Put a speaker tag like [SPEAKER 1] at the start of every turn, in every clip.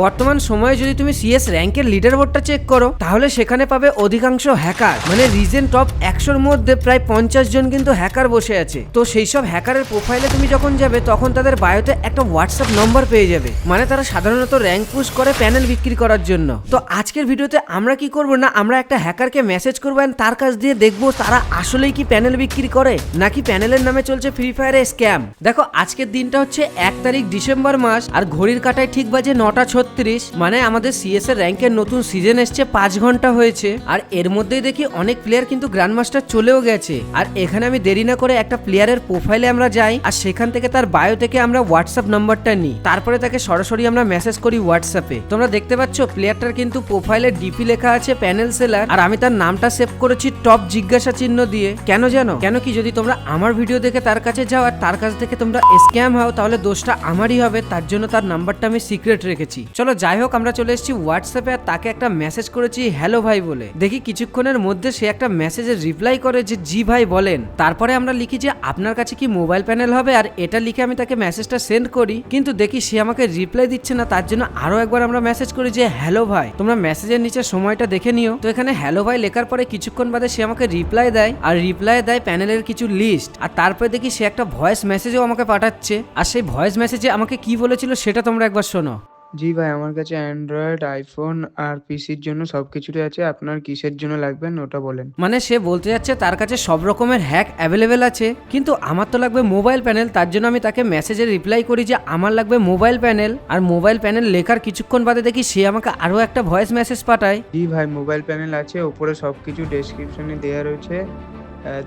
[SPEAKER 1] বর্তমান সময়ে যদি তুমি সিএস র্যাঙ্কের লিডার বোর্ডটা চেক করো, তাহলে সেখানে পাবে অধিকাংশ হ্যাকার মানে রিজেন্ট টপ একশোর মধ্যে প্রায় পঞ্চাশ জন কিন্তু হ্যাকার বসে আছে। তো সেই সব হ্যাকারের প্রোফাইলে তুমি যখন যাবে, তখন তাদের বায়োতে একটা হোয়াটসঅ্যাপ নম্বর পেয়ে যাবে। মানে তারা সাধারণত র্যাঙ্ক পুশ করে প্যানেল বিক্রি করার জন্য। তো আজকের ভিডিওতে আমরা কি করব না, আমরা একটা হ্যাকারকে মেসেজ করব তার কাছ দিয়ে দেখব তারা আসলেই কি প্যানেল বিক্রি করে, নাকি প্যানেলের নামে চলছে ফ্রি ফায়ারের স্ক্যাম দেখো, আজকের দিনটা হচ্ছে এক তারিখ ডিসেম্বর মাস, আর ঘড়ির কাটায় ঠিক বাজে নটা ছত্রিশ। মানে আমাদের সিএস এর র্যাঙ্কের নতুন সিজন এসছে, পাঁচ ঘণ্টা হয়েছে। আর এর মধ্যেই দেখি অনেক প্লেয়ার কিন্তু গ্র্যান্ড মাস্টার চলেও গেছে। আর এখানে আমি দেরি না করে একটা প্লেয়ারের প্রোফাইলে আমরা যাই, আর সেখান থেকে তার বায়ো থেকে আমরা হোয়াটসঅ্যাপ নাম্বারটা নিই। তারপরে তাকে সরাসরি আমরা মেসেজ করি হোয়াটসঅ্যাপে তোমরা দেখতে পাচ্ছ প্লেয়ারটার কিন্তু প্রোফাইলে ডিপি লেখা আছে প্যানেল সেলার আর আমি তার নামটা সেভ করেছি টপ জিজ্ঞাসা চিহ্ন দিয়ে। কেন জানো? কেন কি যদি তোমরা আমার ভিডিও দেখে তার কাছে যাও, আর তার কাছ থেকে তোমরা স্ক্যাম হও, তাহলে দোষটা আমারই হবে, তার জন্য তার নাম্বারটা আমি সিক্রেট রেখেছি। চলো যাই হোক, আমরা চলে এসেছি হোয়াটসঅ্যাপে আর তাকে একটা মেসেজ করেছি হ্যালো ভাই বলে। দেখি কিছুক্ষণের মধ্যে সে একটা মেসেজের রিপ্লাই করে যে, জি ভাই, বলেন। তারপরে আমরা লিখি যে, আপনার কাছে কি মোবাইল প্যানেল হবে? আর এটা লিখে আমি তাকে মেসেজটা সেন্ড করি। কিন্তু দেখি সে আমাকে রিপ্লাই দিচ্ছে না, তার জন্য আরও একবার আমরা মেসেজ করি যে হ্যালো ভাই, তোমরা মেসেজের নিচে সময়টা দেখে নিও। তো এখানে হ্যালো ভাই লেখার পরে কিছুক্ষণ বাদে সে আমাকে রিপ্লাই দেয়। আর রিপ্লাই দেয় প্যানেলের কিছু লিস্ট আর তারপরে দেখি সে একটা ভয়েস মেসেজও আমাকে পাঠাচ্ছে। আর সেই ভয়েস মেসেজে আমাকে কি বলেছিল সেটা তোমরা একবার শোনো।
[SPEAKER 2] জি ভাই আমার কাছে অ্যান্ড্রয়েড আইফোন আর পিসির জন্য সব কিছুই আছে। আপনার কিসের জন্য লাগবেন ওটা বলেন।
[SPEAKER 1] মানে সে বলতে যাচ্ছে তার কাছে সব রকমের হ্যাক অ্যাভেলেবেল আছে কিন্তু আমার তো লাগবে মোবাইল প্যানেল তার জন্য আমি তাকে মেসেজে রিপ্লাই করি যে আমার লাগবে মোবাইল প্যানেল আর মোবাইল প্যানেল লেখার কিছুক্ষণ বাদে দেখি সে আমাকে আরও একটা ভয়েস মেসেজ পাঠায়।
[SPEAKER 2] জি ভাই মোবাইল প্যানেল আছে ওপরে সব কিছু ডেসক্রিপশনে দেওয়া রয়েছে।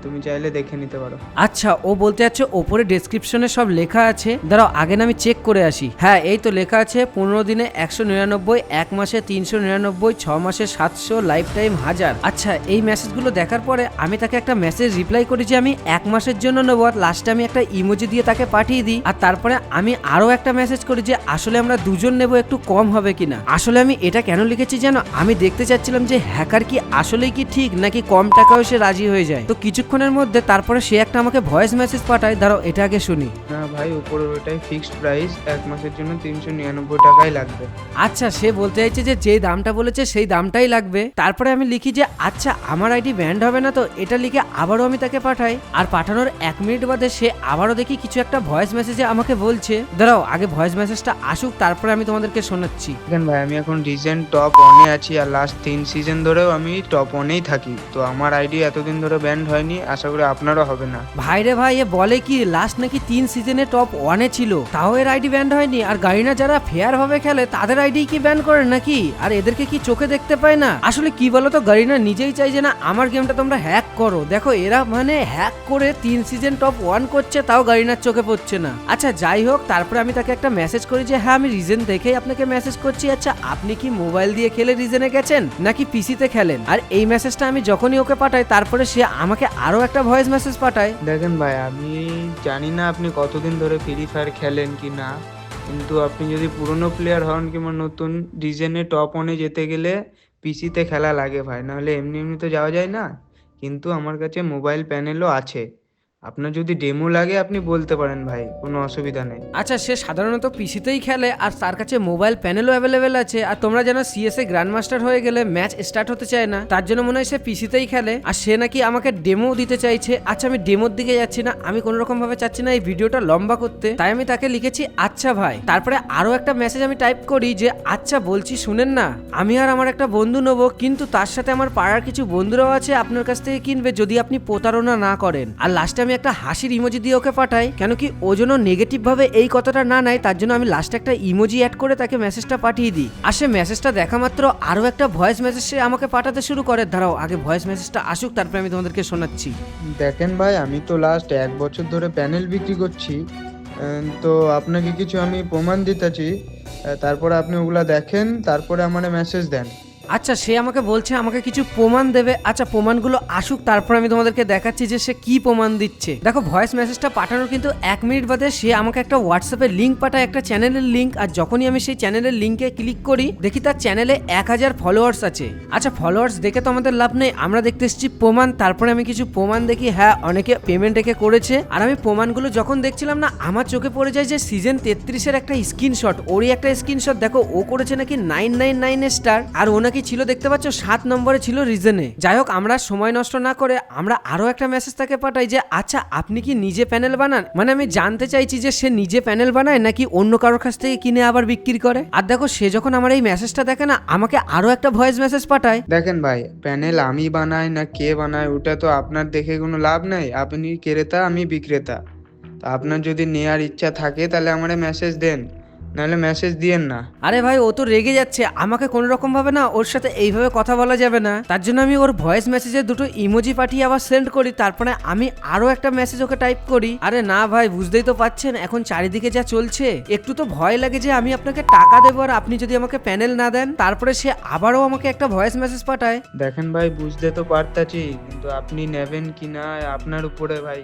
[SPEAKER 2] তুমি চাইলে দেখে নিতে পারো।
[SPEAKER 1] আচ্ছা ও বলতে যাচ্ছে ওপরে ডেসক্রিপশনে সব লেখা আছে। দাঁড়াও, আগে না আমি চেক করে আসি। হ্যাঁ এই তো লেখা আছে, পনেরো দিনে একশো নিরানব্বই, এক মাসে তিনশো নিরানব্বই, ছ মাসে সাতশো লাইফ টাইম হাজার। আচ্ছা এই মেসেজগুলো দেখার পরে আমি তাকে একটা মেসেজ রিপ্লাই করি যে আমি এক মাসের জন্য নেব আর লাস্টে আমি একটা ইমোজি দিয়ে তাকে পাঠিয়ে দিই। আর তারপরে আমি আরও একটা মেসেজ করি যে আসলে আমরা দুজন নেব, একটু কম হবে কিনা। আসলে আমি এটা কেন লিখেছি জানো আমি দেখতে চাচ্ছিলাম যে হ্যাকার কি আসলেই কি ঠিক, নাকি কম টাকাও সে রাজি হয়ে যায়। তো কিছুক্ষণের মধ্যে তারপরে সে একটা আমাকে ভয়েস মেসেজ পাঠায় দাঁড়াও এটা আগে শুনি।
[SPEAKER 2] না ভাই উপরে ওটাই ফিক্সড প্রাইস এক মাসের জন্য তিনশো নিরানব্বই টাকাই লাগবে।
[SPEAKER 1] আচ্ছা সে বলতে চাইছে যে যেই দামটা বলেছে সেই দামটাই লাগবে। তারপরে আমি লিখি যে আচ্ছা আমার আইডি ব্যান্ড হবে না তো এটা লিখে আবারও আমি তাকে পাঠাই। আর পাঠানোর এক মিনিট বাদে সে আবারও দেখি কিছু একটা ভয়েস মেসেজে আমাকে বলছে দাঁড়াও আগে ভয়েস মেসেজটা আসুক তারপরে আমি তোমাদেরকে শোনাচ্ছি।
[SPEAKER 2] দেখেন ভাই আমি এখন রিসেন্ট টপ অনে আছি আর লাস্ট তিন সিজন ধরেও আমি টপ অনেই থাকি। তো আমার আইডি এতদিন ধরে ব্যান্ড হয়নি, আশা করি আপনারও হবে না।
[SPEAKER 1] ভাই রে ভাই, এ বলে কি লাস্ট নাকি তিন সিজনে টপ ওয়ানে ছিল? তাও এর আইডি ব্যান্ড হয়নি, আর গাড়িনা যারা ফেয়ার ভাবে খেলে, তাদের আইডি কি ব্যান করে নাকি? আর এদেরকে কি চোখে দেখতে পায় না? আসলে কি বলতো, গাড়িনা নিজেই চাই যে না, আমার গেমটা তোমরা হ্যাক করো। দেখো, এরা মানে হ্যাক করে তিন সিজন টপ ওয়ান করছে, তাও গাড়িনার চোখে পড়ছে না। আচ্ছা যাই হোক, তারপরে আমি তাকে একটা মেসেজ করি যে হ্যাঁ আমি রিজন দেখেই আপনাকে মেসেজ করছি। আচ্ছা আপনি কি মোবাইল দিয়ে খেলে রিজনে গেছেন? নাকি পিসিতে খেলেন? আর এই মেসেজটা আমি যখনই ওকে পাঠাই, তারপরে সে আমাকে আরও একটা ভয়েস মেসেজ পাঠায়।
[SPEAKER 2] দেখেন ভাই, আমি জানি না আপনি কতদিন ধরে ফ্রি ফায়ার খেলেন কি না, কিন্তু আপনি যদি পুরনো প্লেয়ার হন কিংবা নতুন রিজেনে টপ অনে যেতে গেলে পিসিতে খেলা লাগে ভাই, নাহলে এমনি এমনি তো যাওয়া যায় না। কিন্তু আমার কাছে মোবাইল প্যানেলও আছে। আপনার যদি ডেমো লাগে, আপনি বলতে পারেন ভাই, কোনো অসুবিধা নেই।
[SPEAKER 1] আচ্ছা সে সাধারণত পিসিতেই খেলে, আর তার কাছে মোবাইল প্যানেলও অ্যাভেলেবেল আছে, আর তোমরা জানো সিএসএ গ্র্যান্ড মাস্টার হয়ে গেলে ম্যাচ স্টার্ট হতে চায় না, তার জন্য মনে হয় সে পিসিতেই খেলে, আর সে নাকি আমাকে ডেমো দিতে চাইছে। আচ্ছা আমি ডেমোর দিকে যাচ্ছি না, আমি কোনো রকম ভাবে চাচ্ছি না এই ভিডিওটা লম্বা করতে। তাই আমি তাকে লিখেছি আচ্ছা ভাই। তারপরে আরও একটা মেসেজ আমি টাইপ করি যে আচ্ছা বলছি শুনেন না, আমি আর আমার একটা বন্ধু নেব, কিন্তু তার সাথে আমার পাড়ার কিছু বন্ধুরাও আছে, আপনার কাছ থেকে কিনবে, যদি আপনি প্রতারণা না করেন। আর লাস্টে আমি একটা হাসির ইমোজি দিয়ে ওকে পাঠাই, কেন কি ও যেন নেগেটিভ ভাবে এই কথাটা না নেয়, তার জন্য আমি লাস্টে একটা ইমোজি অ্যাড করে তাকে মেসেজটা পাঠিয়ে দিই। আর সে মেসেজটা দেখা মাত্র আরও একটা ভয়েস মেসেজ সে আমাকে পাঠাতে শুরু করে। দাঁড়াও, আগে ভয়েস মেসেজটা আসুক, তারপরে আমি তোমাদেরকে শোনাচ্ছি।
[SPEAKER 2] দেখেন ভাই, আমি তো লাস্ট এক বছর ধরে প্যানেল বিক্রি করছি। তো আপনাকে কিছু আমি প্রমাণ দিতেছি তারপরে আপনি ওগুলা দেখেন, তারপরে আমার মেসেজ দেন।
[SPEAKER 1] আচ্ছা সে আমাকে বলছে, আমাকে কিছু প্রমাণ দেবে। আচ্ছা প্রমাণগুলো আসুক, তারপর আমি তোমাদেরকে দেখাচ্ছি যে সে কি প্রমাণ দিচ্ছে। দেখো ভয়েস মেসেজটা পাঠানোর কিন্তু এক মিনিট বাদে সে আমাকে একটা হোয়াটসঅ্যাপে লিঙ্ক পাঠায়, একটা চ্যানেলের লিঙ্ক আর যখনই আমি সেই চ্যানেলের লিঙ্কে ক্লিক করি, দেখি তার চ্যানেলে এক হাজার ফলোয়ার্স আছে। আচ্ছা ফলোয়ার্স দেখে তো আমাদের লাভ নেই, আমরা দেখতে এসেছি প্রমাণ, তারপরে আমি কিছু প্রমাণ দেখি হ্যাঁ অনেকে পেমেন্ট রেখে করেছে। আর আমি প্রমাণগুলো যখন দেখছিলাম না, আমার চোখে পড়ে যায় যে সিজন তেত্রিশের একটা স্ক্রিনশট ওরই একটা স্ক্রিনশট দেখো, ও করেছে নাকি নাইন নাইন নাইন স্টার আর ও নাকি ছিল দেখতে পাচ্ছ? সাত নম্বরে ছিল রিজনে যাই হোক, আমরা সময় নষ্ট না করে আমরা আরও একটা মেসেজ তাকে পাঠাই যে আচ্ছা আপনি কি নিজে প্যানেল বানান? মানে আমি জানতে চাইছি যে, সে নিজে প্যানেল বানায় নাকি অন্য কারোর কাছ থেকে কিনে আবার বিক্রি করে? আর দেখো, সে যখন আমার এই মেসেজটা দেখে না, আমাকে আরও একটা ভয়েস মেসেজ পাঠায়।
[SPEAKER 2] দেখেন ভাই প্যানেল আমি বানাই না কে বানায়, ওটা তো আপনার দেখে কোনো লাভ নেই। আপনি ক্রেতা, আমি বিক্রেতা। আপনার যদি নেয়ার ইচ্ছা থাকে, তাহলে আমার মেসেজ দেন। নাহলে মেসেজ দিয়েন না।
[SPEAKER 1] আরে ভাই ও তো রেগে যাচ্ছে। আমাকে কোনো রকম ভাবে না ওর সাথে এইভাবে কথা বলা যাবে না। তার জন্য আমি ওর ভয়েস মেসেজে দুটো ইমোজি পাঠিয়ে আবার সেন্ড করি। তারপরে আমি আরও একটা মেসেজ ওকে টাইপ করি। আরে না ভাই বুঝতেই তো পাচ্ছেন এখন চারিদিকে যা চলছে একটু তো ভয় লাগে যে আমি আপনাকে টাকা দেবো আর আপনি যদি আমাকে প্যানেল না দেন তারপরে সে আবারও আমাকে একটা ভয়েস মেসেজ পাঠায়।
[SPEAKER 2] দেখেন ভাই বুঝতে তো পারতাছি কিন্তু আপনি নেবেন কি না আপনার উপরে ভাই।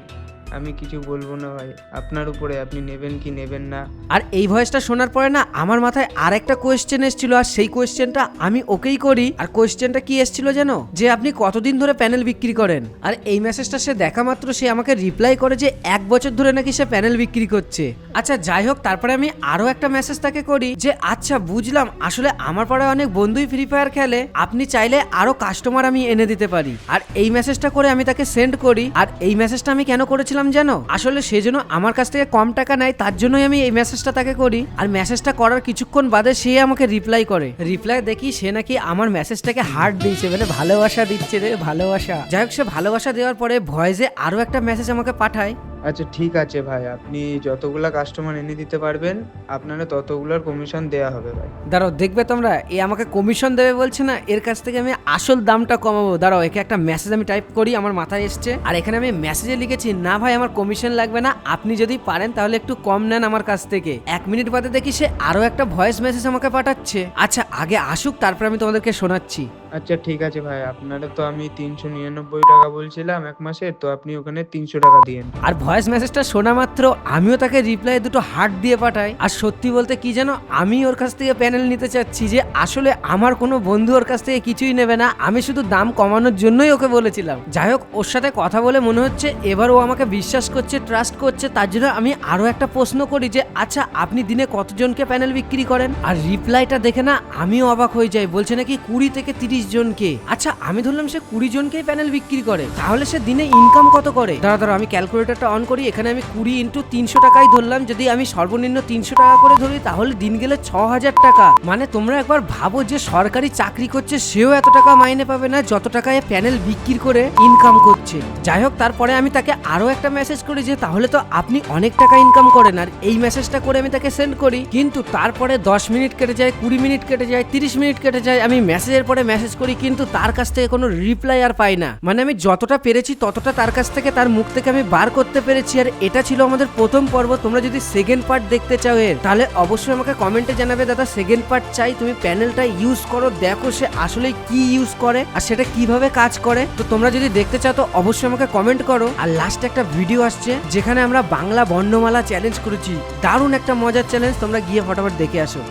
[SPEAKER 2] আমি কিছু বলব না ভাই। আপনার উপরে আপনি নেবেন কি নেবেন না।
[SPEAKER 1] আর এই ভয়েসটা শোনার পরে না, আমার মাথায় আর একটা কোয়েশ্চেন এসেছিল, আর সেই কোয়েশ্চেনটা আমি ওকেই করি। আর কোয়েশ্চেনটা কি এসেছিল জানো যে আপনি কতদিন ধরে প্যানেল বিক্রি করেন? আর এই মেসেজটা সে দেখা মাত্র সে আমাকে রিপ্লাই করে যে এক বছর ধরে নাকি সে প্যানেল বিক্রি করছে। আচ্ছা যাই হোক, তারপরে আমি আরও একটা মেসেজ তাকে করি যে আচ্ছা বুঝলাম, আসলে আমার পাড়ায় অনেক বন্ধুই ফ্রি ফায়ার খেলে, আপনি চাইলে আরও কাস্টমার আমি এনে দিতে পারি। আর এই মেসেজটা করে আমি তাকে সেন্ড করি। আর এই মেসেজটা আমি কেন করেছিলাম জানো আসলে সে যেন আমার কাছ থেকে কম টাকা নেয়, তার জন্যই আমি এই মেসেজটা তাকে করি। আর মেসেজটা করার কিছুক্ষণ বাদে সে আমাকে রিপ্লাই করে। রিপ্লাই দেখি সে নাকি আমার মেসেজটাকে হার্ট দিয়েছে মানে ভালোবাসা দিচ্ছে রে, ভালোবাসা। যাই হোক, সে ভালোবাসা দেওয়ার পরে ভয়েসে আরও একটা মেসেজ আমাকে পাঠায়।
[SPEAKER 2] আচ্ছা ঠিক আছে ভাই। আপনি যতগুলা কাস্টমার এনে দিতে পারবেন, আপনারা ততগুলোর কমিশন দেয়া হবে ভাই।
[SPEAKER 1] দাঁড়াও, দেখবে তোমরা, এ আমাকে কমিশন দেবে বলছে না, এর কাছ থেকে আমি আসল দামটা কমাবো। দাঁড়াও, একে একটা মেসেজ আমি টাইপ করি, আমার মাথায় এসছে। আর এখানে আমি মেসেজে লিখেছি, না ভাই, আমার কমিশন লাগবে না, আপনি যদি পারেন তাহলে একটু কম নেন আমার কাছ থেকে। এক মিনিট বাদে দেখি সে আরও একটা ভয়েস মেসেজ আমাকে পাঠাচ্ছে। আচ্ছা আগে আসুক, তারপর আমি তোমাদেরকে শোনাচ্ছি।
[SPEAKER 2] আচ্ছা ঠিক আছে ভাই। আপনারা তো আমি তিনশো নিরানব্বই টাকা বলছিলাম এক মাসের তো আপনি ওখানে তিনশো টাকা দিয়েন।
[SPEAKER 1] আর ভয়েস মেসেজটা শোনা মাত্র, আমিও তাকে রিপ্লাই দুটো হার্ট দিয়ে পাঠাই। আর সত্যি বলতে কি জানো, আমি ওর কাছ থেকে প্যানেল নিতে চাচ্ছি যে আসলে আমার কোনো বন্ধু ওর কাছ থেকে কিছুই নেবে না, আমি শুধু দাম কমানোর জন্যই ওকে বলেছিলাম। যাই হোক, ওর সাথে কথা বলে মনে হচ্ছে এবার ও আমাকে বিশ্বাস করছে ট্রাস্ট করছে, তার জন্য আমি আরও একটা প্রশ্ন করি যে আচ্ছা আপনি দিনে কতজনকে প্যানেল বিক্রি করেন? আর রিপ্লাইটা দেখে না, আমিও অবাক হয়ে যাই। বলছে নাকি কুড়ি থেকে তিরিশ জনকে। আচ্ছা আমি ধরলাম সে কুড়ি জনকেই প্যানেল বিক্রি করে। তাহলে সে দিনে ইনকাম কত করে? দাঁড়া দাঁড়া, আমি ক্যালকুলেটারটা অন করি। এখানে আমি কুড়ি ইন্টু তিনশো টাকাই ধরলাম। যদি আমি সর্বনিম্ন তিনশো টাকা করে ধরি, তাহলে দিন গেলে ছ হাজার টাকা। মানে তোমরা একবার ভাবো যে সরকারি চাকরি করছে, সেও এত টাকা মাইনে পাবে না, যত টাকায় প্যানেল বিক্রি করে ইনকাম করছে। যাই হোক, তারপরে আমি তাকে আরও একটা মেসেজ করি যে, তাহলে তো আপনি অনেক টাকা ইনকাম করেন। আর এই মেসেজটা করে আমি তাকে সেন্ড করি। কিন্তু তারপরে দশ মিনিট কেটে যায়, কুড়ি মিনিট কেটে যায়, তিরিশ মিনিট কেটে যায়, আমি মেসেজের পরে মেসেজ করি, কিন্তু তার কাছ থেকে কোনো রিপ্লাই আর পাই না। মানে আমি যতটা পেরেছি, ততটা তার কাছ থেকে তার মুখ থেকে আমি বার করতে পেরেছি, আর এটা ছিল আমাদের প্রথম পর্ব। তোমরা যদি সেকেন্ড পার্ট দেখতে চাও এর, তাহলে অবশ্যই আমাকে কমেন্টে জানাবে, দাদা সেকেন্ড পার্ট চাই, তুমি প্যানেলটা ইউজ করো, দেখো সে আসলে কি ইউজ করে, আর সেটা কীভাবে কাজ করে। তো তোমরা যদি দেখতে চাও, তো অবশ্যই আমাকে কমেন্ট করো। আর লাস্ট একটা ভিডিও আসছে, যেখানে আমরা বাংলা বর্ণমালা চ্যালেঞ্জ করেছি। দারুণ একটা মজার চ্যালেঞ্জ তোমরা গিয়ে ফটাফট দেখে আসো।